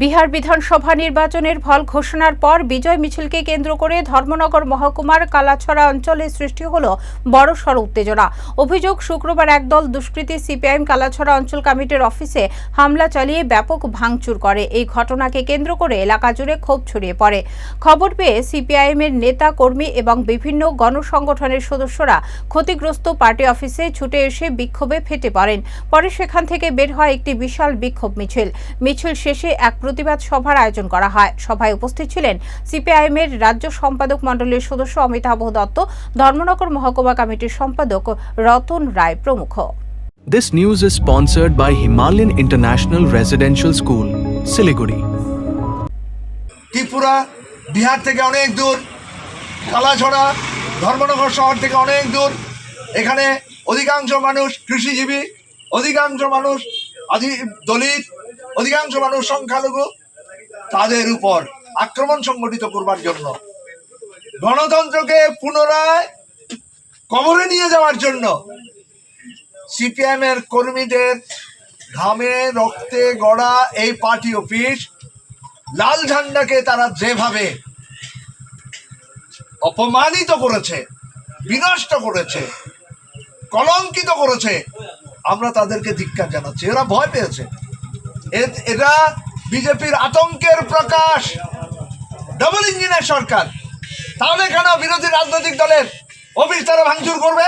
বিহার বিধানসভা নির্বাচনের ফল ঘোষণার পর বিজয় মিছিলকে কেন্দ্র করে ধর্মনগর মহকুমার কালাছড়া অঞ্চলে সৃষ্টি হল বড়সড় উত্তেজনা। অভিযোগ, শুক্রবার একদল দুষ্কৃতী সিপিআইএম কালাছড়া অঞ্চল কমিটির অফিসে হামলা চালিয়ে ব্যাপক ভাঙচুর করে। এই ঘটনাকে কেন্দ্র করে এলাকা জুড়ে ক্ষোভ ছড়িয়ে পড়ে। খবর পেয়ে সিপিআইএম এর নেতা, কর্মী এবং বিভিন্ন গণসংগঠনের সদস্যরা ক্ষতিগ্রস্ত পার্টি অফিসে ছুটে এসে বিক্ষোভে ফেটে পড়েন। পরে সেখান থেকে বের হয় একটি বিশাল বিক্ষোভ মিছিল। মিছিল শেষে এক প্রতিবাদ সভার আয়োজন করা হয়। সভায় উপস্থিত ছিলেন সিপিআইএম এর রাজ্য সম্পাদক মণ্ডলীর সদস্য অমিতাভ দত্ত ধর্মনগর মহকুমা কমিটির সম্পাদক রতন রায় প্রমুখ। This news is sponsored by Himalayan International Residential School, Siliguri. Tripura Bihar থেকে অনেক দূর কালাছড়া ধর্মনগর শহর থেকে অনেক দূর। এখানে অধিকাংশ মানুষ কৃষিজীবী অধিকাংশ মানুষ আদি দলিত অধিকাংশ মানুষ সংখ্যালঘু। তাদের উপর আক্রমণ সংগঠিত করবার জন্য। গণতন্ত্রকে পুনরায় কবরে নিয়ে যাওয়ার জন্য সিপিএম এর কর্মীদের ঘামে, রক্তে গড়া এই পার্টি অফিস লাল ঝান্ডাকে তারা যেভাবে অপমানিত করেছে, বিনষ্ট করেছে, কলঙ্কিত করেছে, আমরা তাদেরকে ধিক্কার জানাচ্ছি। এরা ভয় পেয়েছে। এটা বিজেপির আতঙ্কের প্রকাশ। ডবল ইঞ্জিনের সরকার। তাহলে কেন বিরোধী রাজনৈতিক দলের অফিস তারা ভাঙচুর করবে?